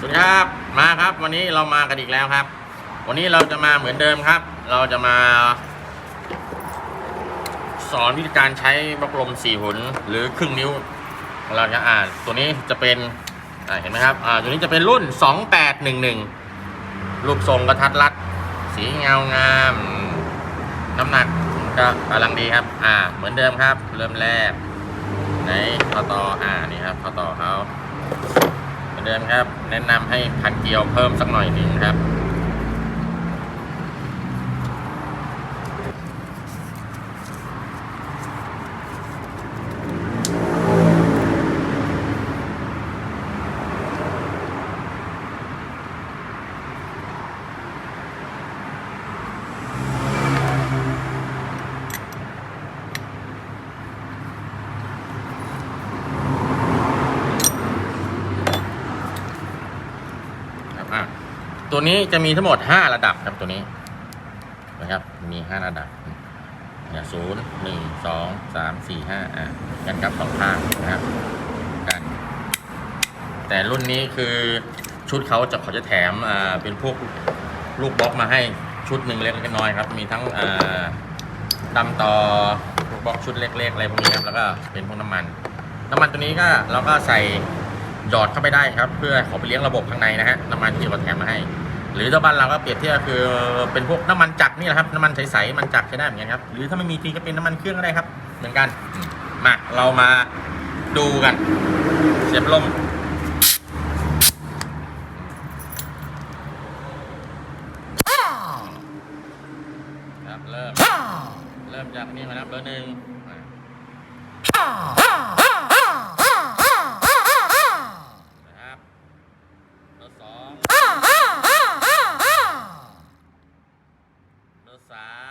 สวัสดีครับมาครับ วันนี้เรามากันอีกแล้วครับ วันนี้เราจะมาเหมือนเดิมครับ เราจะมา สอนวิธีการใช้บล็อกลมสี่หุนหรือครึ่งนิ้ว เราจะอ่านตัวนี้จะเป็นเห็นไหมครับอ่าตัวนี้จะเป็นรุ่น 2811รูปทรงกระทัดรัด สีเงางาม น้ำหนักก็กำลังดีครับ อ่า เหมือนเดิมครับ เริ่มแรกไหนข้อต่ออ่านี่ครับข้อต่อเขา เหมือนเดิมครับ แนะนำให้พันเกลียวเพิ่มสักหน่อยหนึ่งครับอะ ตัวนี้จะมีทั้งหมด 5 ระดับครับตัวนี้นะครับ มี 5 ระดับเนี่ยศูนย์หนึ่งสองสามสี่ห้าอะกันครับสองข้างนะครับกัน แต่รุ่นนี้คือชุดเขาจะเขาจะแถมอ่าเป็นพวกลูกบล็อกมาให้ชุดหนึ่งเล็กๆน้อยๆครับ มีทั้งอ่าดำต่อลูกบล็อกชุดเล็กๆอะไรพวกนี้ครับแล้วก็เป็นพวกน้ำมัน น้ำมันตัวนี้ก็เราก็ใส่ หยอดเข้าไปได้ครับ เพื่อขอไปเลี้ยงระบบข้างในนะฮะน้ำมันที่เราแถมมาให้ หรือถ้าบ้านเราก็เปรียบเทียบคือเป็นพวกน้ำมันจักรนี่แหละครับน้ำมันใสๆมันจักรใช้ได้เหมือนกันครับหรือถ้าไม่มีจริงก็เป็นน้ำมันเครื่องก็ได้ครับ เหมือนกันมาเรามาดูกัน เสียบลมครับเริ่มเริ่มจากนี่มาครับเบอร์หนึ่ง สา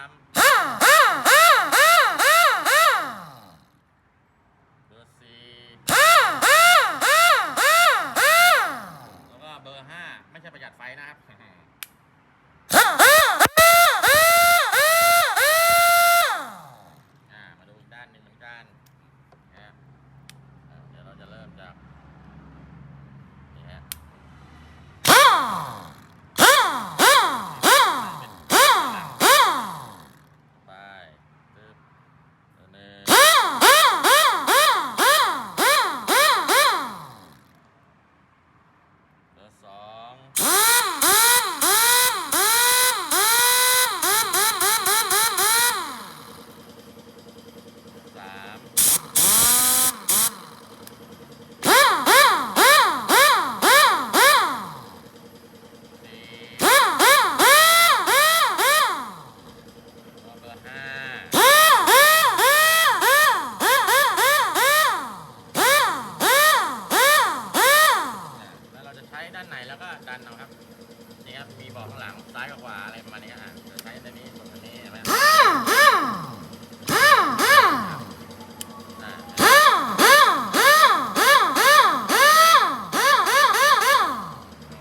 นี่ครับมีบอกข้างหลังซ้ายกับขวาอะไรประมาณนี้ครับจะใช้ตัวนี้ตรงนี้ช่ไหมา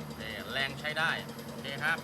โอเคแรงใช้ได้ โอเคครับ